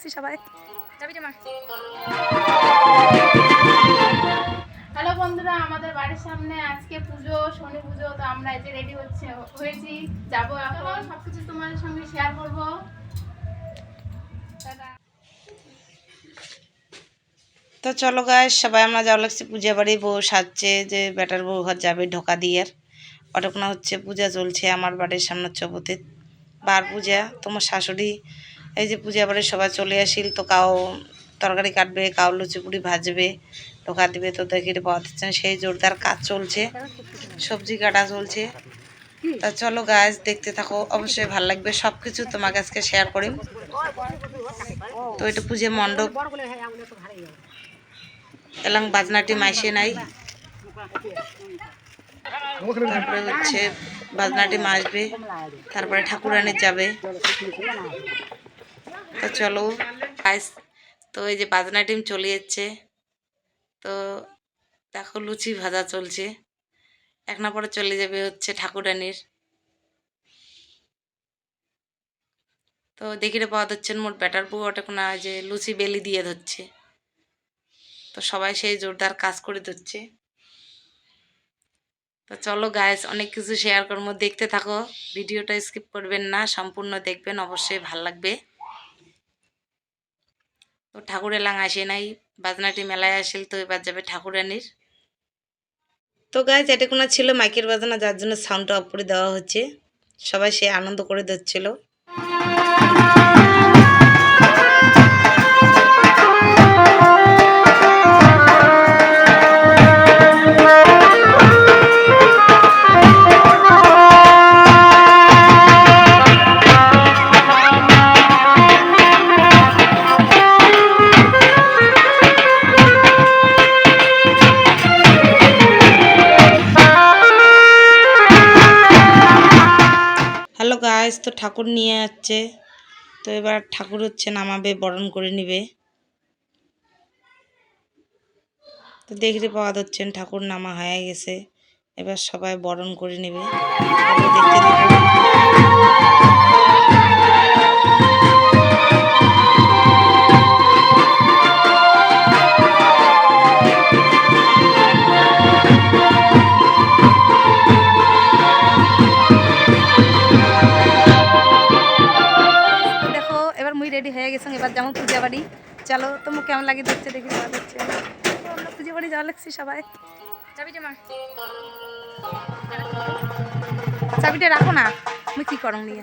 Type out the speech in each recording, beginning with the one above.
লাগছি সবাই। যাবি রে মা। হ্যালো বন্ধুরা আমাদের বাড়ির সামনে আজকে পুজো শনি পুজো তো আমরা এই যে রেডি হচ্ছে হয়েছি। যাব এখন। সবকিছু তোমাদের সঙ্গে শেয়ার করব। তো চলো গায়ে সবাই আমরা যাওয়া লাগছে পূজা বাড়ি। বউ সাজছে যে বেটার বউ ঘর যাবে ঢোকা দিয়ে। অটকনা হচ্ছে পূজা চলছে আমার বাড়ির সামনে চবতে বার পূজা তোমার শাশুড়ি এই যে পূজা বাড়ি সবাই চলে আসিল, তো কাউ তরকারি কাটবে কাউ লুচি পুরি ভাজবে ঢোকা দিবে, তো দেখে পাওয়া সেই জোরদার কাজ চলছে, সবজি কাটা চলছে। তা চলো গাছ দেখতে থাকো, অবশ্যই ভালো লাগবে সব কিছু তোমার আজকে শেয়ার করি তো এটা পুজো মণ্ডপ। এলাম বাজনাটি মাইসে নাই। তারপরে হচ্ছে বাজনাটি মাসবে তারপরে ঠাকুরানি যাবে। তো চলো গাইস তো এই যে বাজনা টিম চলে যাচ্ছে তো দেখো লুচি ভাজা চলছে। এক না পরে চলে যাবে হচ্ছে ঠাকুরানির। তো দেখিতে পাওয়া যাচ্ছেন মোট ব্যাটার ওটা কোনো যে লুচি বেলি দিয়ে ধরছে। তো সবাই সেই জোরদার কাজ করে ধরছে। তো চলো গায়েস অনেক কিছু শেয়ার করব। দেখতে থাকো, ভিডিওটা স্কিপ করবেন না, সম্পূর্ণ দেখবেন, অবশ্যই ভালো লাগবে। তো ঠাকুরের লাং আসে নাই, বাজনাটি মেলায় আসিল তো এবার যাবে ঠাকুরানির। তো গাছ এটা কোনো ছিল মাইকের বাজনা, যার জন্য সাউন্ডটা অফ করে দেওয়া হচ্ছে। সবাই সে আনন্দ করে দিচ্ছিল। হ্যালো তো ঠাকুর নিয়ে আসছে। তো এবার ঠাকুর হচ্ছে নামাবে, বরণ করে নিবে। তো দেখতে পাওয়া যাচ্ছেন ঠাকুর নামা হয়ে গেছে। এবার সবাই বরণ করে নেবে। দেখতে এবার যেমন পূজা বাড়ি চলো, তোমার কেমন লাগে দেখছে দেখি ভালো লাগছে আমরা পূজা বাড়ি যাওয়া লাগছি সবাই। রে মা চাবিটা রাখো না, আমি কী করম নিয়ে?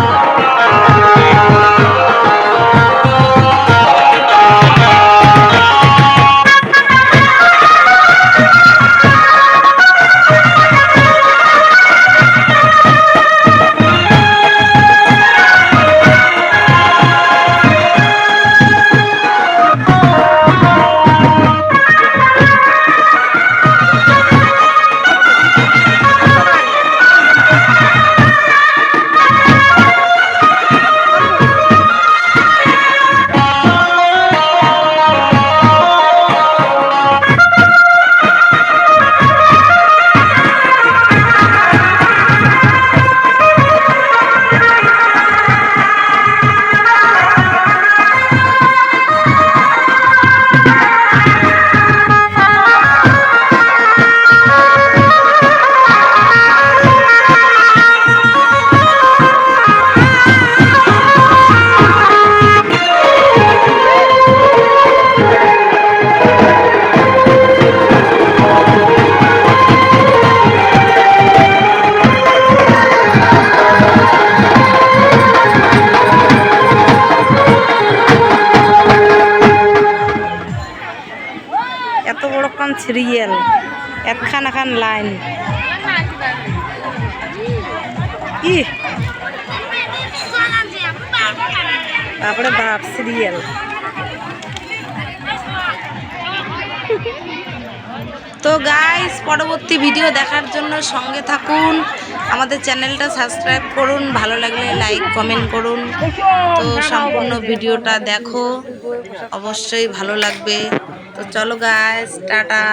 সিরিয়াল একখান এখান লাইন ই তারপরে বাপ সিরিয়াল তো গাইস পরবর্তী ভিডিও দেখার জন্য সঙ্গে থাকুন। আমাদের চ্যানেলটা সাবস্ক্রাইব করুন। ভালো লাগলে লাইক কমেন্ট করুন। তো সম্পূর্ণ ভিডিওটা দেখো। অবশ্যই ভালো লাগবে। তো চলো গাইস টাটা।